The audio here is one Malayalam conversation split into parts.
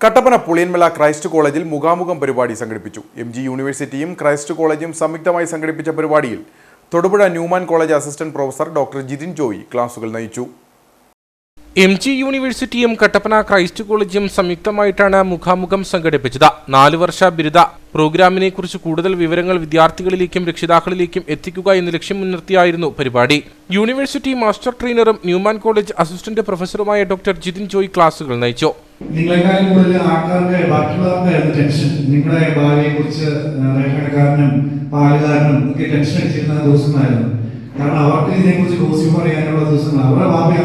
കട്ടപ്പന പുളിയൻമല ക്രൈസ്റ്റ് കോളേജിൽ മുഖാമുഖം പരിപാടി സംഘടിപ്പിച്ചു. എം ജി യൂണിവേഴ്സിറ്റിയും ക്രൈസ്റ്റ് കോളേജും സംയുക്തമായി സംഘടിപ്പിച്ച പരിപാടിയിൽ Thodupuzha Newman college assistant professor doctor Jithin Joy ക്ലാസുകൾ നയിച്ചു. എം ജി യൂണിവേഴ്സിറ്റിയും കട്ടപ്പന ക്രൈസ്റ്റ് കോളേജും സംയുക്തമായിട്ടാണ് മുഖാമുഖം സംഘടിപ്പിച്ചത്. നാലു വർഷ ബിരുദ പ്രോഗ്രാമിനെ കുറിച്ച് കൂടുതൽ വിവരങ്ങൾ വിദ്യാർത്ഥികളിലേക്കും രക്ഷിതാക്കളിലേക്കും എത്തിക്കുക എന്ന ലക്ഷ്യം മുൻനിർത്തിയായിരുന്നു പരിപാടി. യൂണിവേഴ്സിറ്റി മാസ്റ്റർ ട്രെയിനറും ന്യൂമാൻ കോളേജ് അസിസ്റ്റന്റ് പ്രൊഫസറുമായ ഡോക്ടർ ജിതിൻ ജോയ് ക്ലാസുകൾ നയിച്ചു. നിങ്ങളെക്കാളും കൂടുതൽ ആൾക്കാർക്ക് ബാക്കിയുള്ളവർക്കായിരുന്നു ടെൻഷൻ നിങ്ങളുടെ ഭാവിയെ കുറിച്ച് റേഷൻ കടക്കാരനും പാലുകാരനും ഒക്കെ ടെൻഷൻ അടിച്ചിരുന്ന ദിവസങ്ങളായിരുന്നു. കാരണം അവർക്ക് ഇതിനെക്കുറിച്ച് ഗോസിപ്പ് പറയാനുള്ള ദിവസങ്ങൾ അവരുടെ ഭാവി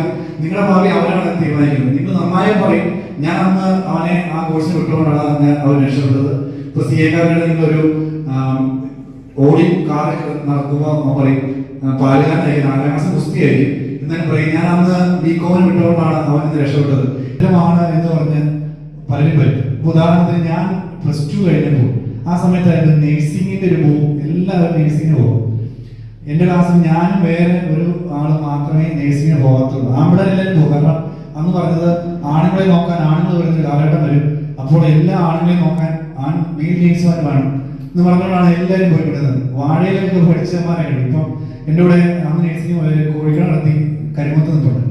നിങ്ങളുടെ ഭാവി അവരാണ് തീരുമാനിക്കുന്നത്. നിങ്ങൾ നന്നായി പറയും. ഞാൻ അന്ന് അവനെ ആ കോഴ്സിന് വിട്ടുകൊണ്ടാണ് അവർ രക്ഷപ്പെട്ടത്. ഇപ്പൊ സി എക്കാരുടെ നിങ്ങളൊരു ഓടി കാർ നടക്കുമ്പോൾ പറയും പാലുകാരനായി നാലാം ക്ലാസ് കുസ്തിയായി എന്നാലും പറയും ഞാൻ അന്ന് ബി കോമിന് വിട്ടുകൊണ്ടാണ് അവൻ ഇന്ന് രക്ഷപ്പെട്ടത്. പലരും പറ്റും ഉദാഹരണത്തിന് ഞാൻ പ്ലസ് ടു കഴിഞ്ഞപ്പോൾ ആ സമയത്തായിരുന്നു നേഴ്സിംഗിന്റെ ഒരു ബോ എല്ലാവരും നേഴ്സിംഗിന് പോകും. എന്റെ ക്ലാസ്സിൽ ഞാനും വേറെ ഒരു ആൾ മാത്രമേ നേഴ്സിംഗിന് പോകാത്തുള്ളൂ. ആമ്പിടെ എല്ലാവരും പോകും. കാരണം അന്ന് പറഞ്ഞത് ആണുങ്ങളെ നോക്കാൻ ആണുങ്ങൾ വരുന്ന കാലഘട്ടം വരും. അപ്പോൾ എല്ലാ ആണുങ്ങളെയും നോക്കാൻ ആൺ മെയിൽ നേഴ്സുമാർ വേണം എന്ന് പറഞ്ഞുകൊണ്ടാണ് എല്ലാവരും പോയിക്കൊണ്ടിരുന്നത് വാഴയിലൊക്കെ പഠിച്ചമാരായിട്ടുണ്ട് ഇപ്പം എന്റെ കൂടെ അന്ന് നേഴ്സിംഗ് കോഴിക്കോട് നടത്തി കരിമത്ത് നിന്നുണ്ട്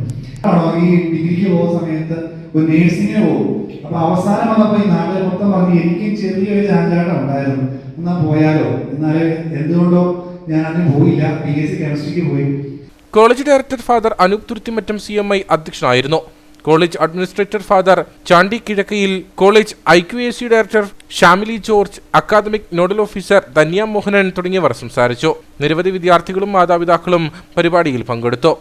ഈ ഡിഗ്രിക്ക് പോകുന്ന സമയത്ത് ഒരു നേഴ്സിംഗിന് പോകും. അപ്പൊ അവസാനം വന്നപ്പോ ഈ നാട്ടിൽ മൊത്തം പറഞ്ഞു എനിക്ക് ചെറിയൊരു ചാഞ്ചാട്ടം ഉണ്ടായിരുന്നു. എന്നാ പോയാലോ? എന്നാലേ എന്തുകൊണ്ടോ ഞാൻ അതിന് പോയില്ല. പി എസ് സി കെമിസ്ട്രിക്ക് പോയി. College director father Anoop Thuruthimattam C M I അധ്യക്ഷനായിരുന്നു. College administrator father Chandy Kizhakkayil college I Q A C director Shamili George academic nodal officer Dhanya Mohanan തുടങ്ങിയവർ സംസാരിച്ചു. നിരവധി വിദ്യാർത്ഥികളും മാതാപിതാക്കളും പരിപാടിയിൽ പങ്കെടുത്തു.